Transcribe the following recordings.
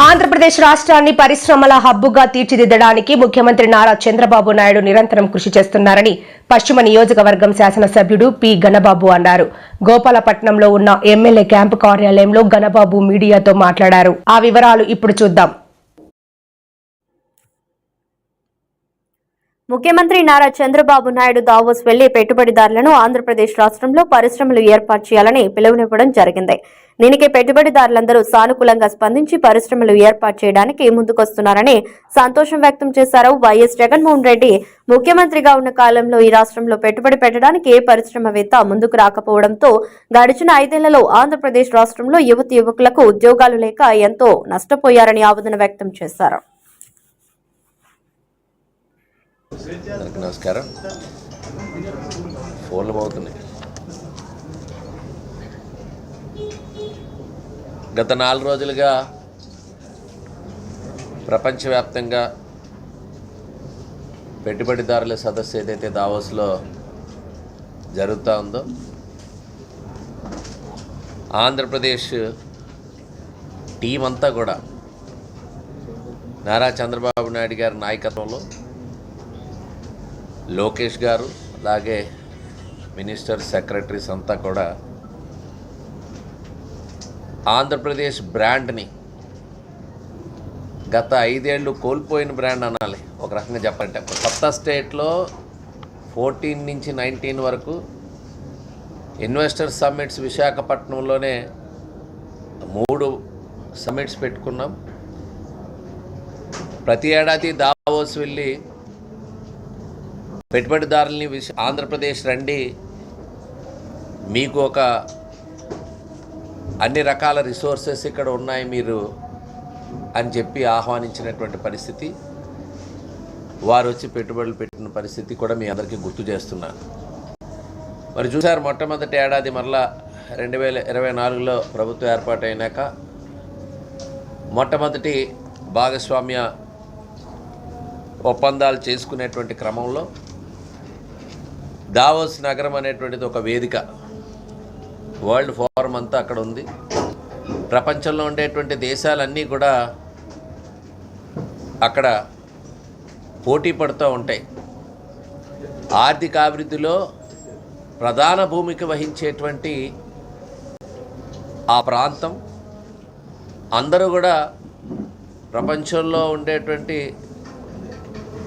ఆంధ్రప్రదేశ్ రాష్ట్రాన్ని పరిశ్రమల హబ్బుగా తీర్చిదిద్దడానికి ముఖ్యమంత్రి నారా చంద్రబాబు నాయుడు నిరంతరం కృషి చేస్తున్నారని పశ్చిమ నియోజకవర్గం శాసనసభ్యుడు పి. గణబాబు అన్నారు. గోపాలపట్నంలో ఉన్న ఎమ్మెల్యే క్యాంపు కార్యాలయంలో గణబాబు మీడియాతో మాట్లాడారు. ఆ వివరాలు ఇప్పుడు చూద్దాం. ముఖ్యమంత్రి నారా చంద్రబాబు నాయుడు దావోస్ వెళ్ళి పెట్టుబడిదారులను ఆంధ్రప్రదేశ్ రాష్ట్రంలో పరిశ్రమలు ఏర్పాటు చేయాలని పిలుపునివ్వడం జరిగింది. దీనికి పెట్టుబడిదారులందరూ సానుకూలంగా స్పందించి పరిశ్రమలు ఏర్పాటు చేయడానికి ముందుకొస్తున్నారని సంతోషం వ్యక్తం చేశారు వైఎస్ జగన్మోహన్ రెడ్డి. ముఖ్యమంత్రిగా ఉన్న కాలంలో ఈ రాష్ట్రంలో పెట్టుబడి పెట్టడానికి ఏ పరిశ్రమవేత్త ముందుకు రాకపోవడంతో గడిచిన ఐదేళ్ళలో ఆంధ్రప్రదేశ్ రాష్ట్రంలో యువతి యువకులకు ఉద్యోగాలు లేక ఎంతో నష్టపోయారని ఆవేదన వ్యక్తం చేశారు. అందరికి నమస్కారం. ఫోన్లు అవుతున్నాయి గత నాలుగు రోజులుగా ప్రపంచవ్యాప్తంగా పెట్టుబడిదారుల సదస్సు ఏదైతే దావోస్లో జరుగుతూ ఉందో ఆంధ్రప్రదేశ్ టీం అంతా కూడా నారా చంద్రబాబు నాయుడు గారి నాయకత్వంలో లోకేష్ గారు అలాగే మినిస్టర్ సెక్రటరీస్ అంతా కూడా ఆంధ్రప్రదేశ్ బ్రాండ్ని గత ఐదేళ్ళు కోల్పోయిన బ్రాండ్ అనాలి. ఒక రకంగా చెప్పాలంటే కొత్త స్టేట్లో ఫోర్టీన్ నుంచి నైన్టీన్ వరకు ఇన్వెస్టర్ సమ్మిట్స్ విశాఖపట్నంలోనే మూడు సమ్మిట్స్ పెట్టుకున్నాం. ప్రతి ఏడాది దావోస్ వెళ్ళి పెట్టుబడిదారుల్ని ఆంధ్రప్రదేశ్ రండి. మీకు ఒక అన్ని రకాల రిసోర్సెస్ ఇక్కడ ఉన్నాయి మీరు అని చెప్పి ఆహ్వానించినటువంటి పరిస్థితి. వారు వచ్చి పెట్టుబడులు పెట్టిన పరిస్థితి కూడా మీ అందరికీ గుర్తు చేస్తున్నాను మరి చూసారు మొట్టమొదటి ఏడాది మరలా రెండు వేల ఇరవై నాలుగులో ప్రభుత్వం ఏర్పాటైనాక మొట్టమొదటి భాగస్వామ్య ఒప్పందాలు చేసుకునేటువంటి క్రమంలో దావోస్ నగరం అనేటువంటిది ఒక వేదిక. వరల్డ్ ఫోరం అంతా అక్కడ ఉంది. ప్రపంచంలో ఉండేటువంటి దేశాలన్నీ కూడా అక్కడ పోటీ పడుతూ ఉంటాయి. ఆర్థిక అభివృద్ధిలో ప్రధాన భూమిక వహించేటువంటి ఆ ప్రాంతం. అందరూ కూడా ప్రపంచంలో ఉండేటువంటి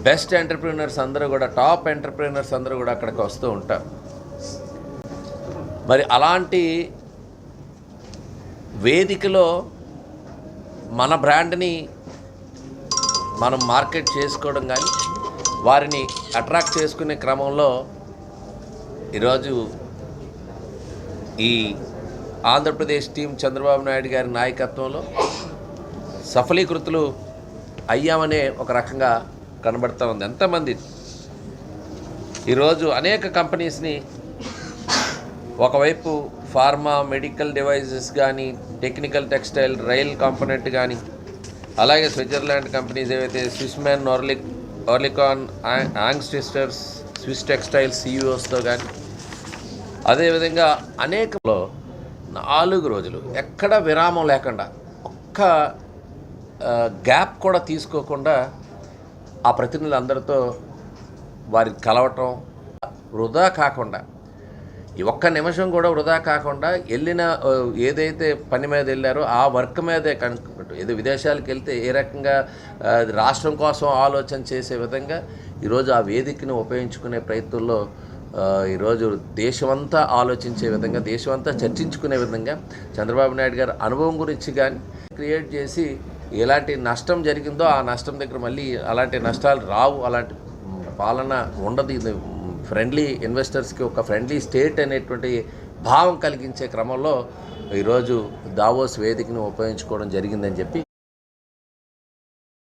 బెస్ట్ ఎంటర్ప్రీనర్స్ అందరూ కూడా టాప్ ఎంటర్ప్రీనర్స్ అందరూ కూడా అక్కడికి వస్తూ ఉంటారు. మరి అలాంటి వేదికలో మన బ్రాండ్ని మనం మార్కెట్ చేసుకోవడం కానీ వారిని అట్రాక్ట్ చేసుకునే క్రమంలో ఈరోజు ఈ ఆంధ్రప్రదేశ్ టీం చంద్రబాబు నాయుడు గారి నాయకత్వంలో సఫలీకృతులు అయ్యామనే ఒక రకంగా కనబడుతూ ఉంది. ఎంతమంది? ఈరోజు అనేక కంపెనీస్ని ఒకవైపు ఫార్మా మెడికల్ డివైజెస్ కానీ టెక్నికల్ టెక్స్టైల్ రైల్ కాంపోనెంట్ కానీ అలాగే స్విట్జర్లాండ్ కంపెనీస్ ఏవైతే స్విస్మ్యాన్ ఆర్లిక్ ఆర్లికాన్ యాంగ్ సిస్టర్స్ స్విస్ టెక్స్టైల్స్ సీఈఓస్తో కానీ అదేవిధంగా అనేకలో నాలుగు రోజులు ఎక్కడ విరామం లేకుండా ఒక్క గ్యాప్ కూడా తీసుకోకుండా ఆ ప్రతినిధులందరితో వారి కలవటం వృధా కాకుండా ఈ ఒక్క నిమిషం కూడా వృధా కాకుండా వెళ్ళిన ఏదైతే పని మీద వెళ్ళారో ఆ వర్క్ మీదే కనుక్కుంటూ ఏదో విదేశాలకు వెళ్తే ఏ రకంగా రాష్ట్రం కోసం ఆలోచన చేసే విధంగా ఈరోజు ఆ వేదికను ఉపయోగించుకునే ప్రయత్నంలో ఈరోజు దేశమంతా ఆలోచించే విధంగా దేశమంతా చర్చించుకునే విధంగా చంద్రబాబు నాయుడు గారి అనుభవం గురించి కానీ క్రియేట్ చేసి ఎలాంటి నష్టం జరిగిందో ఆ నష్టం దగ్గర మళ్ళీ అలాంటి నష్టాలు రావు. అలాంటి పాలన ఉండదు. ఇది ఫ్రెండ్లీ ఇన్వెస్టర్స్కి ఒక ఫ్రెండ్లీ స్టేట్ అనేటువంటి భావం కలిగించే క్రమంలో ఈరోజు దావోస్ వేదికను ఉపయోగించుకోవడం జరిగిందని చెప్పి